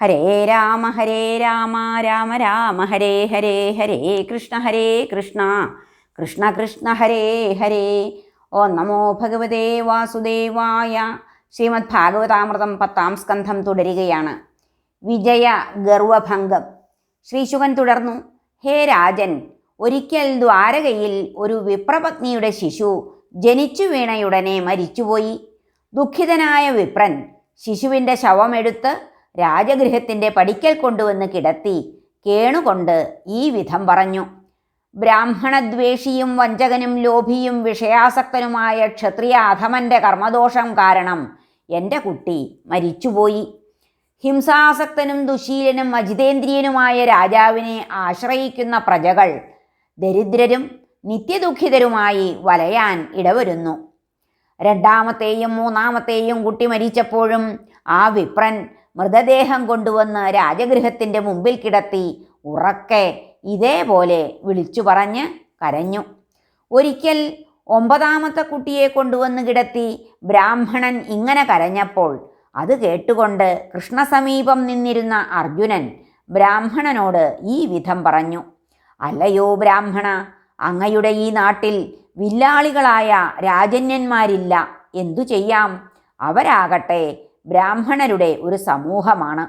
ഹരേ രാമ ഹരേ രാമ രാമ രാമ ഹരേ ഹരേ ഹരേ കൃഷ്ണ ഹരേ കൃഷ്ണ. കൃഷ്ണ കൃഷ്ണ ഹരേ ഹരേ. ഓ നമോ ഭഗവതേ വാസുദേവായ. ശ്രീമദ് ഭാഗവതാമൃതം പത്താം സ്കന്ധം തുടരുകയാണ്. വിജയ ഗർവഭംഗം. ശ്രീശുകൻ തുടർന്നു. ഹേ രാജൻ ഒരിക്കൽ ദ്വാരകയിൽ ഒരു വിപ്രപത്നിയുടെ ശിശു ജനിച്ചു വീണയുടനെ മരിച്ചുപോയി. ദുഃഖിതനായ വിപ്രൻ ശിശുവിന്റെ ശവമെടുത്ത് രാജഗൃഹത്തിന്റെ പടിക്കൽ കൊണ്ടുവന്ന് കിടത്തി കേണുകൊണ്ട് ഈ വിധം പറഞ്ഞു. ബ്രാഹ്മണദ്വേഷിയും വഞ്ചകനും ലോഭിയും വിഷയാസക്തനുമായ ക്ഷത്രിയ അധമന്റെ കർമ്മദോഷം കാരണം എന്റെ കുട്ടി മരിച്ചുപോയി. ഹിംസാസക്തനും ദുശീലനും അജിതേന്ദ്രിയനുമായ രാജാവിനെ ആശ്രയിക്കുന്ന പ്രജകൾ ദരിദ്രരും നിത്യദുഃഖിതരുമായി വലയാൻ ഇടവരുന്നു. രണ്ടാമത്തെയും മൂന്നാമത്തെയും കുട്ടി മരിച്ചപ്പോഴും ആ വിപ്രൻ മൃതദേഹം കൊണ്ടുവന്ന് രാജഗൃഹത്തിന്റെ മുമ്പിൽ കിടത്തി ഉറക്കെ ഇതേപോലെ വിളിച്ചു പറഞ്ഞ് കരഞ്ഞു. ഒരിക്കൽ ഒമ്പതാമത്തെ കുട്ടിയെ കൊണ്ടുവന്ന് കിടത്തി ബ്രാഹ്മണൻ ഇങ്ങനെ കരഞ്ഞപ്പോൾ അത് കേട്ടുകൊണ്ട് കൃഷ്ണസമീപം നിന്നിരുന്ന അർജുനൻ ബ്രാഹ്മണനോട് ഈ വിധം പറഞ്ഞു. അല്ലയോ ബ്രാഹ്മണ അങ്ങയുടെ ഈ നാട്ടിൽ വില്ലാളികളായ രാജന്യന്മാരില്ല. എന്തു ചെയ്യാം? അവരാകട്ടെ ബ്രാഹ്മണരുടെ ഒരു സമൂഹമാണ്.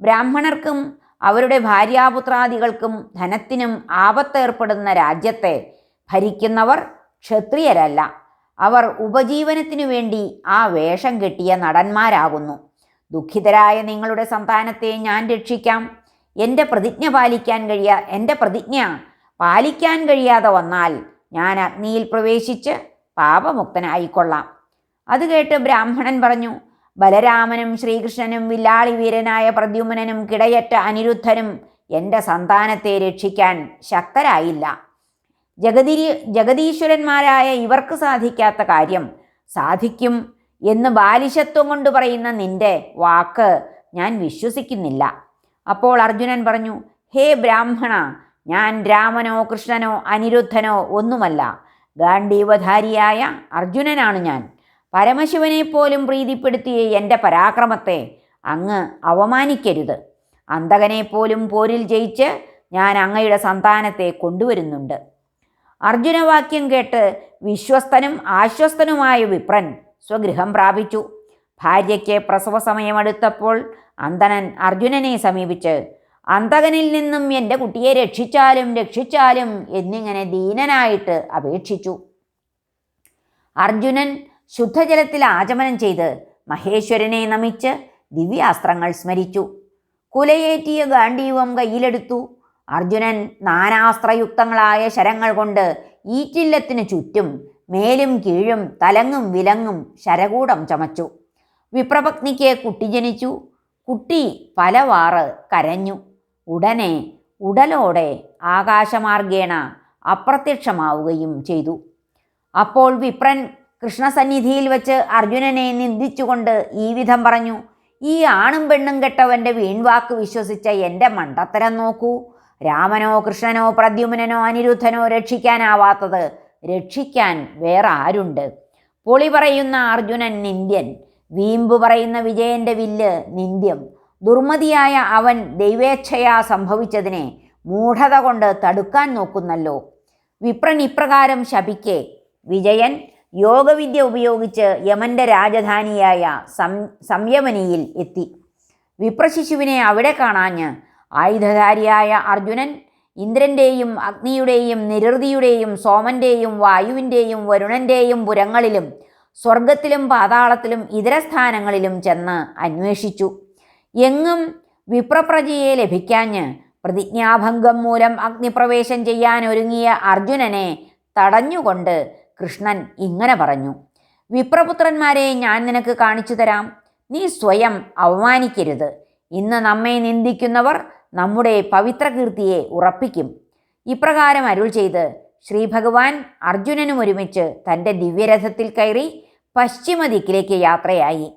ബ്രാഹ്മണർക്കും അവരുടെ ഭാര്യാപുത്രാദികൾക്കും ധനത്തിനും ആപത്തേർപ്പെടുന്ന രാജ്യത്തെ ഭരിക്കുന്നവർ ക്ഷത്രിയരല്ല. അവർ ഉപജീവനത്തിനു വേണ്ടി ആ വേഷം കെട്ടിയ നടന്മാരാകുന്നു. ദുഃഖിതരായ നിങ്ങളുടെ സന്താനത്തെ ഞാൻ രക്ഷിക്കാം. എന്റെ പ്രതിജ്ഞ പാലിക്കാൻ കഴിയ എന്റെ പ്രതിജ്ഞ പാലിക്കാൻ കഴിയാതെ വന്നാൽ ഞാൻ അഗ്നിയിൽ പ്രവേശിച്ച് പാപമുക്തനായിക്കൊള്ളാം. അത് കേട്ട് ബ്രാഹ്മണൻ പറഞ്ഞു ബലരാമനും ശ്രീകൃഷ്ണനും വില്ലാളി വീരനായ പ്രദ്യുമ്നനും കിടയറ്റ അനിരുദ്ധനും എന്റെ സന്താനത്തെ രക്ഷിക്കാൻ ശക്തരായില്ല. ജഗതിരി ജഗതീശ്വരന്മാരായ ഇവർക്ക് സാധിക്കാത്ത കാര്യം സാധിക്കും എന്ന് ബാലിശത്വം കൊണ്ട് പറയുന്ന നിന്റെ വാക്ക് ഞാൻ വിശ്വസിക്കുന്നില്ല. അപ്പോൾ അർജുനൻ പറഞ്ഞു ഹേ ബ്രാഹ്മണ ഞാൻ രാമനോ കൃഷ്ണനോ അനിരുദ്ധനോ ഒന്നുമല്ല. ഗാന്ധീവധാരിയായ അർജുനനാണ് ഞാൻ. പരമശിവനെ പോലും പ്രീതിപ്പെടുത്തിയ എന്റെ പരാക്രമത്തെ അങ്ങ് അവമാനിക്കരുത്. അന്തകനെ പോലും പോരിൽ ജയിച്ച് ഞാൻ അങ്ങയുടെ സന്താനത്തെ കൊണ്ടുവരുന്നുണ്ട്. അർജുനവാക്യം കേട്ട് വിശ്വസ്തനും ആശ്വസ്തനുമായ വിപ്രൻ സ്വഗൃഹം പ്രാപിച്ചു. ഭാര്യയ്ക്ക് പ്രസവ സമയമെടുത്തപ്പോൾ അന്തനൻ അർജുനനെ സമീപിച്ച് അന്തകനിൽ നിന്നും എന്റെ കുട്ടിയെ രക്ഷിച്ചാലും രക്ഷിച്ചാലും എന്നിങ്ങനെ ദീനനായിട്ട് അപേക്ഷിച്ചു. അർജുനൻ ശുദ്ധജലത്തിൽ ആചമനം ചെയ്ത് മഹേശ്വരനെ നമിച്ച് ദിവ്യാസ്ത്രങ്ങൾ സ്മരിച്ചു. കുലയേറ്റിയ ഗാണ്ഡീവം കയ്യിലെടുത്തു. അർജുനൻ നാനാസ്ത്രയുക്തങ്ങളായ ശരങ്ങൾ കൊണ്ട് ഈറ്റില്ലത്തിനു ചുറ്റും മേലും കീഴും തലങ്ങും വിലങ്ങും ശരകൂടം ചമച്ചു. വിപ്രപത്നിക്ക് കുട്ടി ജനിച്ചു. കുട്ടി പലവാറ് കരഞ്ഞു. ഉടനെ ഉടലോടെ ആകാശമാർഗേണ അപ്രത്യക്ഷമാവുകയും ചെയ്തു. അപ്പോൾ വിപ്രൻ കൃഷ്ണസന്നിധിയിൽ വെച്ച് അർജുനനെ നിന്ദിച്ചുകൊണ്ട് ഈ വിധം പറഞ്ഞു ഈ ആണും പെണ്ണും കെട്ടവന്റെ വീൺവാക്ക് വിശ്വസിച്ച എന്റെ മണ്ടത്തരം നോക്കൂ. രാമനോ കൃഷ്ണനോ പ്രദ്യുമ്നനോ അനിരുദ്ധനോ രക്ഷിക്കാനാവാത്തത് രക്ഷിക്കാൻ വേറെ ആരുണ്ട്? പൊളി പറയുന്ന അർജുനൻ നിന്ദ്യൻ വീമ്പ് പറയുന്ന വിജയന്റെ വില്ല് നിന്ദ്യം. ദുർമതിയായ അവൻ ദൈവേച്ഛയാ സംഭവിച്ചതിനെ മൂഢത കൊണ്ട് തടുക്കാൻ നോക്കുന്നല്ലോ. വിപ്രൻ ഇപ്രകാരം ശപിക്കെ വിജയൻ യോഗവിദ്യ ഉപയോഗിച്ച് യമന്റെ രാജധാനിയായ സം സംയമനിയിൽ എത്തി. വിപ്രശിശുവിനെ അവിടെ കാണാഞ്ഞ് ആയുധധാരിയായ അർജുനൻ ഇന്ദ്രന്റെയും അഗ്നിയുടെയും നിരൃതിയുടെയും സോമന്റെയും വായുവിന്റെയും വരുണന്റെയും പുരങ്ങളിലും സ്വർഗത്തിലും പാതാളത്തിലും ഇതര സ്ഥാനങ്ങളിലും ചെന്ന് അന്വേഷിച്ചു. എങ്ങും വിപ്രപ്രജയെ ലഭിക്കാഞ്ഞ് പ്രതിജ്ഞാഭംഗം മൂലം അഗ്നിപ്രവേശം ചെയ്യാൻ ഒരുങ്ങിയ അർജുനനെ തടഞ്ഞുകൊണ്ട് കൃഷ്ണൻ ഇങ്ങനെ പറഞ്ഞു വിപ്രപുത്രന്മാരെ ഞാൻ നിനക്ക് കാണിച്ചു തരാം. നീ സ്വയം അവമാനിക്കരുത് ഇന്ന് നമ്മെ നിന്ദിക്കുന്നവർ നമ്മുടെ പവിത്രകീർത്തിയെ ഉറപ്പിക്കും. ഇപ്രകാരം അരുൾ ചെയ്ത് ശ്രീ ഭഗവാൻ അർജുനനും ഒരുമിച്ച് തന്റെ ദിവ്യരഥത്തിൽ കയറി പശ്ചിമ ദിക്കിലേക്ക് യാത്രയായി.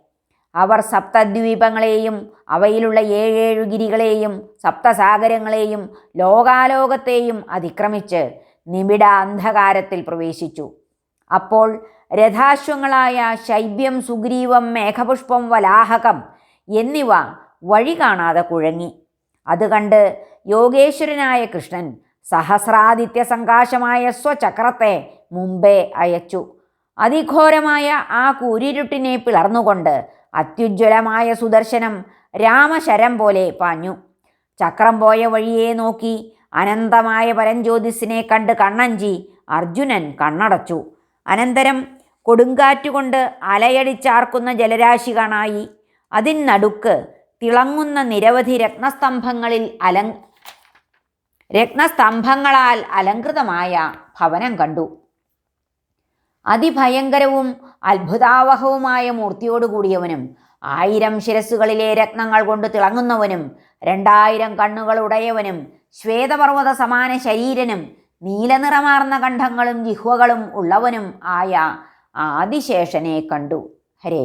അവർ സപ്തദ്വീപങ്ങളെയും അവയിലുള്ള ഏഴേഴു ഗിരികളെയും സപ്തസാഗരങ്ങളെയും ലോകാലോകത്തെയും അതിക്രമിച്ച് നിബിഡ അന്ധകാരത്തിൽ പ്രവേശിച്ചു. അപ്പോൾ രഥാശ്വങ്ങളായ ശൈബ്യം സുഗ്രീവം മേഘപുഷ്പം വലാഹകം എന്നിവ വഴി കാണാതെ കുഴങ്ങി. അത് കണ്ട് യോഗേശ്വരനായ കൃഷ്ണൻ സഹസ്രാദിത്യ സങ്കാശമായ സ്വചക്രത്തെ മുമ്പേ അയച്ചു. അതിഘോരമായ ആ കൂരിരുട്ടിനെ പിളർന്നുകൊണ്ട് അത്യുജ്വലമായ സുദർശനം രാമശരം പോലെ പാഞ്ഞു. ചക്രം പോയ വഴിയെ നോക്കി അനന്തമായ പരഞ്ജ്യോതിസിനെ കണ്ട് കണ്ണഞ്ചി അർജുനൻ കണ്ണടച്ചു. അനന്തരം കൊടുങ്കാറ്റുകൊണ്ട് അലയടിച്ചാർക്കുന്ന ജലരാശി കാണായി അതിനടുക്ക് തിളങ്ങുന്ന നിരവധി രത്നസ്തംഭങ്ങളിൽ അലങ് രത്നസ്തംഭങ്ങളാൽ അലങ്കൃതമായ ഭവനം കണ്ടു. അതിഭയങ്കരവും അത്ഭുതാവഹവുമായ മൂർത്തിയോടുകൂടിയവനും ആയിരം ശിരസ്സുകളിലെ രത്നങ്ങൾ കൊണ്ട് തിളങ്ങുന്നവനും രണ്ടായിരം കണ്ണുകളുടയവനും ശ്വേതപർവത സമാന ശരീരനും നീലനിറമാർന്ന കണ്ഠങ്ങളും ജിഹ്വകളും ഉള്ളവനും ആയ ആദിശേഷനെ കണ്ടു. ഹരേ.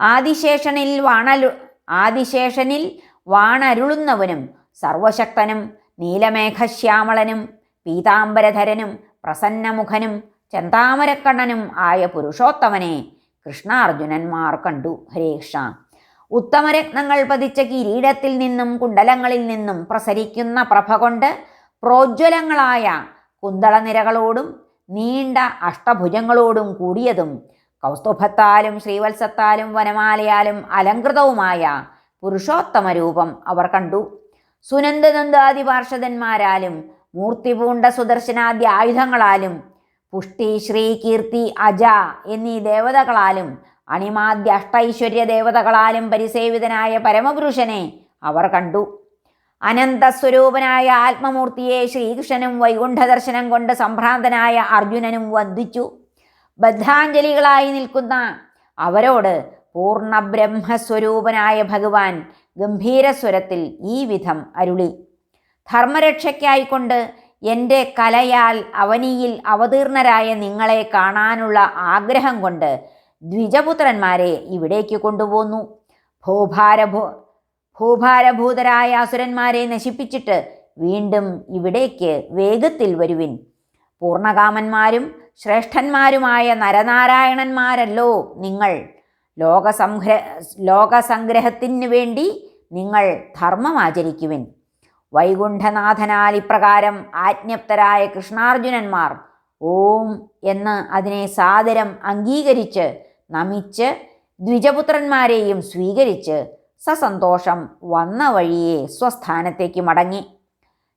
ആദിശേഷനിൽ വാണലു ആദിശേഷനിൽ വാണരുളുന്നവനും സർവശക്തനും നീലമേഘശ്യാമളനും പീതാംബരധരനും പ്രസന്നമുഖനും ചന്താമരക്കണ്ണനും ആയ പുരുഷോത്തമനെ കൃഷ്ണാർജുനന്മാർ കണ്ടു. ഹരേ ഉത്തമരത്നങ്ങൾ പതിച്ച കിരീടത്തിൽ നിന്നും കുണ്ടലങ്ങളിൽ നിന്നും പ്രസരിക്കുന്ന പ്രഭ കൊണ്ട് പ്രോജ്വലങ്ങളായ കുന്തളനിരകളോടും നീണ്ട അഷ്ടഭുജങ്ങളോടും കൂടിയതും കൗസ്തുഭത്താലും ശ്രീവത്സത്താലും വനമാലയാലും അലങ്കൃതവുമായ പുരുഷോത്തമ രൂപം അവർ കണ്ടു. സുനന്ദനന്ദാദി പാർഷദന്മാരാലും മൂർത്തി പൂണ്ട സുദർശനാദ്യ ആയുധങ്ങളാലും പുഷ്ടി ശ്രീ കീർത്തി അജ എന്നീ ദേവതകളാലും അണിമാദ്യ അഷ്ടൈശ്വര്യ ദേവതകളാലും പരിസേവിതനായ പരമപുരുഷനെ അവർ കണ്ടു. അനന്തസ്വരൂപനായ ആത്മമൂർത്തിയെ ശ്രീകൃഷ്ണനും വൈകുണ്ഠ ദർശനം കൊണ്ട് സംഭ്രാന്തനായ അർജുനനും വന്ദിച്ചു. ബദ്ധാഞ്ജലികളായി നിൽക്കുന്ന അവരോട് പൂർണ ബ്രഹ്മസ്വരൂപനായ ഭഗവാൻ ഗംഭീരസ്വരത്തിൽ ഈ വിധം അരുളി. ധർമ്മരക്ഷയ്ക്കായിക്കൊണ്ട് എന്റെ കലയാൽ അവനിയിൽ അവതീർണരായ നിങ്ങളെ കാണാനുള്ള ആഗ്രഹം കൊണ്ട് ദ്വിജപുത്രന്മാരെ ഇവിടേക്ക് കൊണ്ടുപോന്നു. ഭൂഭാരഭൂ ഭൂഭാരഭൂതരായ അസുരന്മാരെ നശിപ്പിച്ചിട്ട് വീണ്ടും ഇവിടേക്ക് വേഗത്തിൽ വരുവിൻ. പൂർണകാമന്മാരും ശ്രേഷ്ഠന്മാരുമായ നരനാരായണന്മാരല്ലോ നിങ്ങൾ. ലോകസംഗ്ര ലോകസംഗ്രഹത്തിന് വേണ്ടി നിങ്ങൾ ധർമ്മം ആചരിക്കുവിൻ. വൈകുണ്ഠനാഥനാൽ ഇപ്രകാരം ആജ്ഞപ്തരായ കൃഷ്ണാർജുനന്മാർ ഓം എന്ന് അതിനെ സാദരം അംഗീകരിച്ച് നമിച്ച് ദ്വിജപുത്രന്മാരെയും സ്വീകരിച്ച് സസന്തോഷം വന്ന വഴിയെ സ്വസ്ഥാനത്തേക്ക് മടങ്ങി.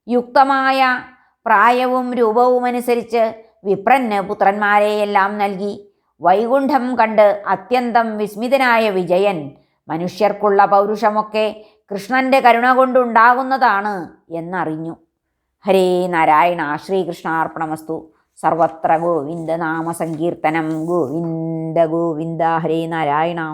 യുക്തമായ പ്രായവും രൂപവുമനുസരിച്ച് വിപ്രന് പുത്രന്മാരെയെല്ലാം നൽകി. വൈകുണ്ഠം കണ്ട് അത്യന്തം വിസ്മിതനായ വിജയൻ മനുഷ്യർക്കുള്ള പൗരുഷമൊക്കെ കൃഷ്ണന്റെ കരുണ കൊണ്ടുണ്ടാകുന്നതാണ് എന്നറിഞ്ഞു. ഹരേ നാരായണ ശ്രീകൃഷ്ണാർപ്പണമസ്തു. സർവത്ര ഗോവിന്ദ നാമ സങ്കീർത്തനം ഗോവിന്ദ ഗോവിന്ദ. ഹരേ നാരായണ.